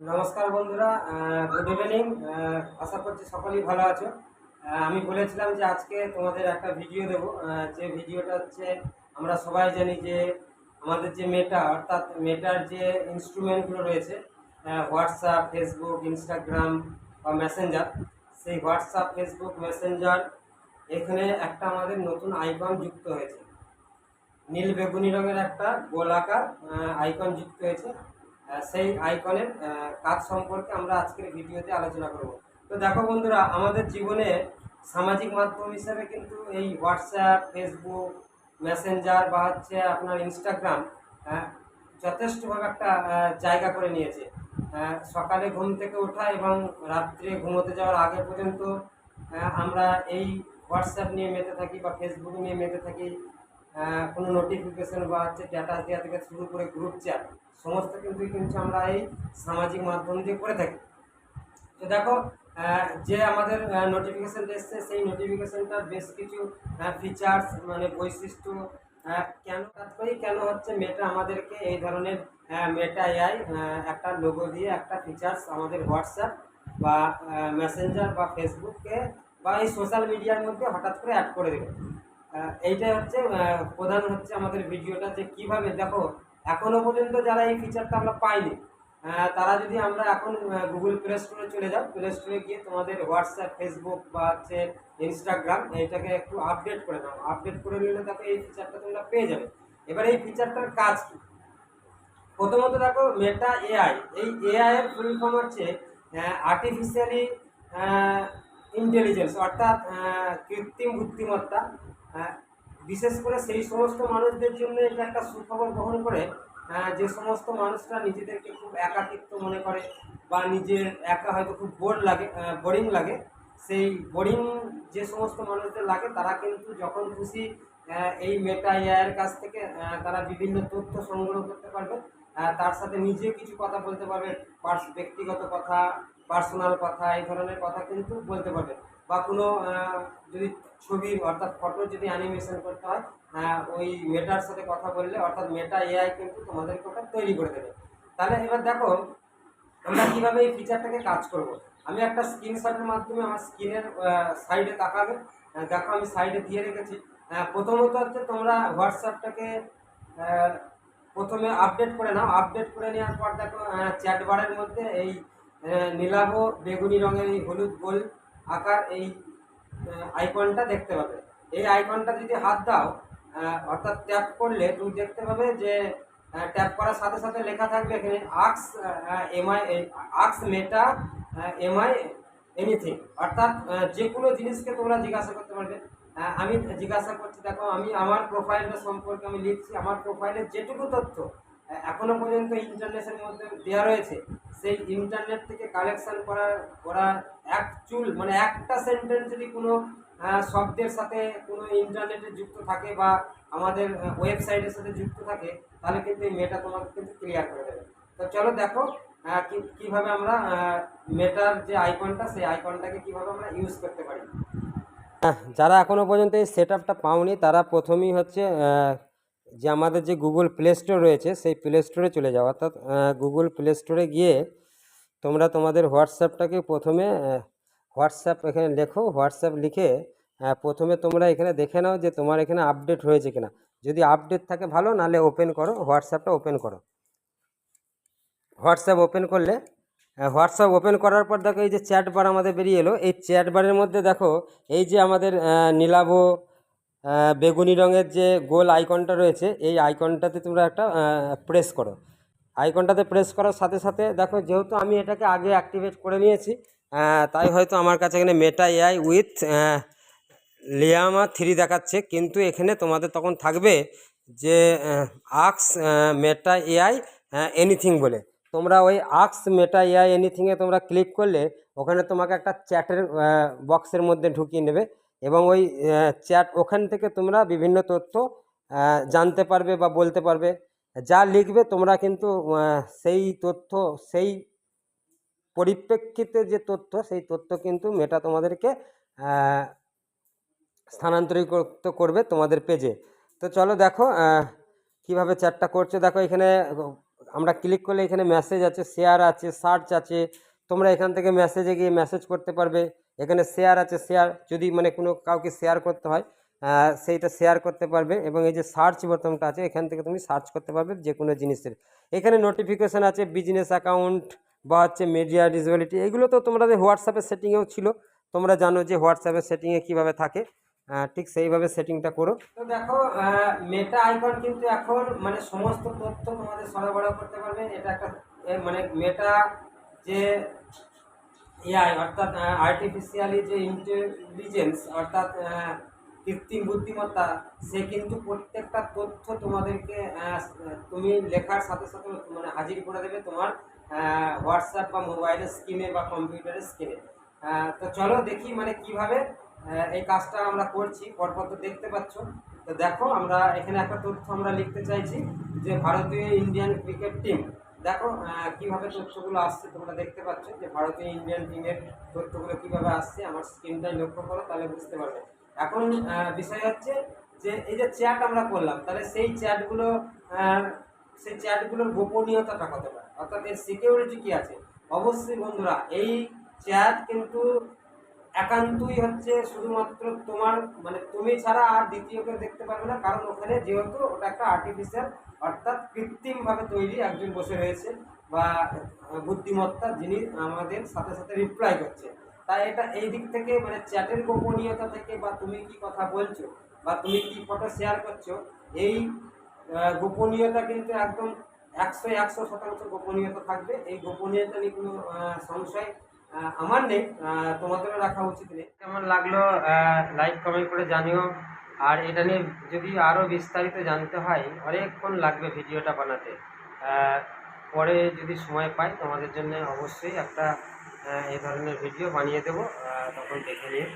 নমস্কার বন্ধুরা good evening আশা করছি সকলেই ভালো আছো। আমি বলেছিলাম যে আজকে তোমাদের একটা ভিডিও দেব। যে ভিডিওটা হচ্ছে আমরা সবাই জানি যে আমাদের যে মেটা অর্থাৎ মেটার যে ইনস্ট্রুমেন্টগুলো রয়েছে হোয়াটসঅ্যাপ ফেসবুক ইনস্টাগ্রাম বা মেসেঞ্জার সেই হোয়াটসঅ্যাপ ফেসবুক মেসেঞ্জার এখানে একটা আমাদের নতুন আইকন যুক্ত হয়েছে। নীল বেগুনি রঙের একটা গোলাকার আইকন যুক্ত হয়েছে। সেই আইকনের কাজ সম্পর্কে আমরা আজকের ভিডিওতে আলোচনা করব। তো দেখো বন্ধুরা, আমাদের জীবনে সামাজিক মাধ্যম হিসেবে কিন্তু এই হোয়াটসঅ্যাপ ফেসবুক মেসেঞ্জার বা হচ্ছে আপনার ইনস্টাগ্রাম যথেষ্টভাবে একটা জায়গা করে নিয়েছে। সকালে ঘুম থেকে ওঠা এবং রাত্রে ঘুমোতে যাওয়ার আগে পর্যন্ত আমরা এই হোয়াটসঅ্যাপ নিয়ে মেতে থাকি বা ফেসবুক নিয়ে মেতে থাকি। কোনো নোটিফিকেশন বা হচ্ছে স্ট্যাটাস দেওয়া থেকে শুরু করে গ্রুপ চ্যাট সমস্ত কিন্তু কিন্তু আমরা এই সামাজিক মাধ্যম দিয়ে করে থাকি। তো দেখো যে আমাদের নোটিফিকেশন এসছে, সেই নোটিফিকেশনটার বেশ কিছু ফিচার্স মানে বৈশিষ্ট্য কেন করি, কেন হচ্ছে মেটা আমাদেরকে এই ধরনের মেটা এআই একটা লোগো দিয়ে একটা ফিচার্স আমাদের হোয়াটসঅ্যাপ বা মেসেঞ্জার বা ফেসবুককে বা এই সোশ্যাল মিডিয়ার মধ্যে হঠাৎ করে অ্যাড করে দেবে। এইটাই হচ্ছে প্রধান হচ্ছে আমাদের ভিডিওটা যে কীভাবে, দেখো এখনও পর্যন্ত যারা এই ফিচারটা আমরা পাইনি তারা যদি আমরা এখন গুগল প্লে স্টোরে চলে যাও প্লে স্টোরে গিয়ে তোমাদের হোয়াটসঅ্যাপ ফেসবুক বা হচ্ছে ইনস্টাগ্রাম এইটাকে একটু আপডেট করে নাও আপডেট করে নিলে দেখো এই ফিচারটা তোমরা পেয়ে যাবে। এবার এই ফিচারটার কাজ কী? প্রথমত দেখো মেটা এআই এই এআই এর ফুল ফর্ম হচ্ছে আর্টিফিশিয়ালি ইন্টেলিজেন্স অর্থাৎ কৃত্রিম বুদ্ধিমত্তা বিশেষ করে সেই সমস্ত মানুষদের জন্য এটা একটা সুখবর বহন করে যে সমস্ত মানুষরা নিজেদেরকে খুব একাকিত্ব মনে করে বা নিজের একা হয়তো খুব বোর লাগে বোরিং লাগে। সেই বোরিং যে সমস্ত মানুষদের লাগে, তারা কিন্তু যখন খুশি এই মেটা এআইয়ের কাছ থেকে তারা বিভিন্ন তথ্য সংগ্রহ করতে পারবে তার সাথে নিজে কিছু কথা বলতে পারবে ব্যক্তিগত কথা পার্সোনাল কথা, এই ধরনের কথা কিন্তু বলতে পারবে। বা কোনো যদি ছবি অর্থাৎ ফটো যদি অ্যানিমেশন করতে হয় আহ, ওই মেটার সাথে কথা বললে অর্থাৎ মেটা এআই কিন্তু তোমাদেরকে ওটা তৈরি করে দেবে। তাহলে এবার দেখো আমরা কীভাবে এই ফিচারটাকে কাজ করব? আমি একটা স্ক্রিনশটের মাধ্যমে আমার স্ক্রিনের সাইডে তাকাবে। দেখো আমি সাইডে দিয়ে রেখেছি। প্রথমত হচ্ছে তোমরা হোয়াটসঅ্যাপটাকে প্রথমে আপডেট করে নাও। আপডেট করে নেওয়ার পর দেখো চ্যাটবারের মধ্যে এই নীলাভ বেগুনি রঙের এই হলুদ গোল আকার এই আইকনটা দেখতে পাবে। এই আইকনটা যদি হাত দাও অর্থাৎ ট্যাপ করলে তুমি দেখতে পাবে যে ট্যাপ করার সাথে সাথে লেখা থাকবে এখানে আক্স এমআই আক্স মেটা এমআই এনিথিং অর্থাৎ যে কোনো জিনিসকে তোমরা জিজ্ঞাসা করতে পারবে। আমি জিজ্ঞাসা করছি, দেখো, আমি আমার প্রোফাইলটা সম্পর্কে আমি লিখছি, আমার প্রোফাইলের যেটুকু তথ্য আহ, এখনও পর্যন্ত ইন্টারনেটের মধ্যে দেওয়া রয়েছে। সেই ইন্টারনেট থেকে কালেকশন করা করা এক চুল মানে একটা সেন্টেন্স যদি কোনো শব্দের সাথে কোনো ইন্টারনেটে যুক্ত থাকে বা আমাদের ওয়েবসাইটের সাথে যুক্ত থাকে তাহলে কিন্তু এই মেটা তোমাকে কিন্তু ক্লিয়ার করে দেবে। তো চলো দেখো কীভাবে আমরা মেটার যে আইকনটা সেই আইকনটাকে কীভাবে আমরা ইউজ করতে পারি। যারা এখনও পর্যন্ত এই সেট আপটা পাওনি তারা প্রথমেই হচ্ছে যে আমাদের যে গুগল প্লে স্টোর রয়েছে, সেই প্লে স্টোরে চলে যাও। অর্থাৎ গুগল প্লে স্টোরে গিয়ে তোমরা তোমাদের হোয়াটসঅ্যাপটাকে প্রথমে হোয়াটসঅ্যাপ এখানে লেখো হোয়াটসঅ্যাপ লিখে প্রথমে তোমরা এখানে দেখে নাও যে তোমার এখানে আপডেট হয়েছে কিনা। যদি আপডেট থাকে ভালো, নাহলে ওপেন করো হোয়াটসঅ্যাপটা ওপেন করো। হোয়াটসঅ্যাপ ওপেন করলে হোয়াটসঅ্যাপ ওপেন করার পর দেখো এই যে চ্যাট বার আমাদের বেরিয়ে এলো। এই চ্যাট বারের মধ্যে দেখো, এই যে আমাদের নীলাভ বেগুনি রঙের যে গোল আইকনটা রয়েছে, এই আইকনটাতে তোমরা একটা প্রেস করো। আইকনটাতে প্রেস করার সাথে সাথে দেখো, যেহেতু আমি এটাকে আগে অ্যাক্টিভেট করে নিয়েছি তাই হয়তো আমার কাছে এখানে Meta AI with Llama three দেখাচ্ছে, কিন্তু এখানে তোমাদের তখন থাকবে যে আক্স মেটা এআই এনিথিং বলে। তোমরা ওই আক্স মেটা এআই এনিথিংয়ে তোমরা ক্লিক করলে, ওখানে তোমাকে একটা চ্যাটের বক্সের মধ্যে ঢুকিয়ে নেবে। এবং ওই চ্যাট ওখান থেকে তোমরা বিভিন্ন তথ্য জানতে পারবে বা বলতে পারবে। যা লিখবে তোমরা কিন্তু সেই তথ্য, সেই পরিপ্রেক্ষিতে যে তথ্য, সেই তথ্য কিন্তু মেটা তোমাদেরকে স্থানান্তরিত করবে তোমাদের পেজে। তো চলো দেখো কীভাবে চ্যাটটা করছে। দেখো এখানে, আমরা ক্লিক করলে এখানে মেসেজ আছে শেয়ার আছে সার্চ আছে। তোমরা এখান থেকে মেসেজে গিয়ে মেসেজ করতে পারবে। এখানে শেয়ার আছে শেয়ার যদি মানে কোনো কাউকে শেয়ার করতে হয় সেইটা শেয়ার করতে পারবে এবং এই যে সার্চ বোতামটা আছে, এখান থেকে তুমি সার্চ করতে পারবে যে কোনো জিনিসের। এখানে নোটিফিকেশান আছে বিজনেস অ্যাকাউন্ট বা হচ্ছে মিডিয়া ডিসেবিলিটি এগুলো তো তোমাদের হোয়াটসঅ্যাপের সেটিংয়েও ছিল। তোমরা জানো যে হোয়াটসঅ্যাপের সেটিংয়ে কীভাবে থাকে। ঠিক সেইভাবে সেটিংটা করো। তো দেখো মেটা আইকন কিন্তু এখন মানে সমস্ত তথ্য তোমাদের সরবরাহ করতে পারবে। এটা একটা মানে মেটা যে এআই অর্থাৎ আর্টিফিশিয়ালি যে ইন্টেলিজেন্স অর্থাৎ কৃত্রিম বুদ্ধিমত্তা, সে কিন্তু প্রত্যেকটা তথ্য তোমাদেরকে তুমি লেখার সাথে সাথে মানে হাজির করে দেবে তোমার হোয়াটসঅ্যাপ বা মোবাইলের স্ক্রিনে বা কম্পিউটারের স্ক্রিনে তো চলো দেখি মানে কীভাবে এই কাজটা আমরা করছি। পরপর তো দেখতে পাচ্ছ। তো দেখো, আমরা এখানে একটা তথ্য আমরা লিখতে চাইছি যে ভারতীয় ইন্ডিয়ান ক্রিকেট টিম দেখো কীভাবে তথ্যগুলো আসছে তোমরা দেখতে পাচ্ছ যে ভারতীয় ইন্ডিয়ান টিমের তথ্যগুলো কীভাবে আসছে, আমার স্ক্রিনটাই লক্ষ্য করো, তাহলে বুঝতে পারবে। এখন বিষয় হচ্ছে যে এই যে চ্যাট আমরা করলাম, তাহলে সেই চ্যাটগুলো সেই চ্যাটগুলোর গোপনীয়তাটা কতটা? অর্থাৎ এর সিকিউরিটি কী আছে? অবশ্যই বন্ধুরা, এই চ্যাট কিন্তু একান্তই হচ্ছে শুধুমাত্র তোমার মানে তুমি ছাড়া আর দ্বিতীয় কেউ দেখতে পারবে না, কারণ ওখানে যেহেতু ওটা একটা আর্টিফিশিয়াল অর্থাৎ কৃত্রিমভাবে তৈরি একজন বসে রয়েছে বা বুদ্ধিমত্তা যিনি আমাদের সাথে সাথে রিপ্লাই করছে। তাই এটা এই দিক থেকে মানে চ্যাটের গোপনীয়তা থেকে বা তুমি কি কথা বলছো বা তুমি কি ফটো শেয়ার করছ, এই গোপনীয়তা কিন্তু একদম একশো একশো শতাংশ গোপনীয়তা থাকবে। এই গোপনীয়তা নিয়ে কোনো সংশয় আমার নেই তোমাদেরও রাখা উচিত নেই। কেমন লাগল লাইক কমেন্ট করে জানিও। আর এটা নিয়ে যদি আরও বিস্তারিত জানতে হয়, অনেকক্ষণ লাগবে ভিডিওটা বানাতে। পরে যদি সময় পাই, তোমাদের জন্য অবশ্যই একটা এ ধরনের ভিডিও বানিয়ে দেবো। তখন দেখে নিয়ে।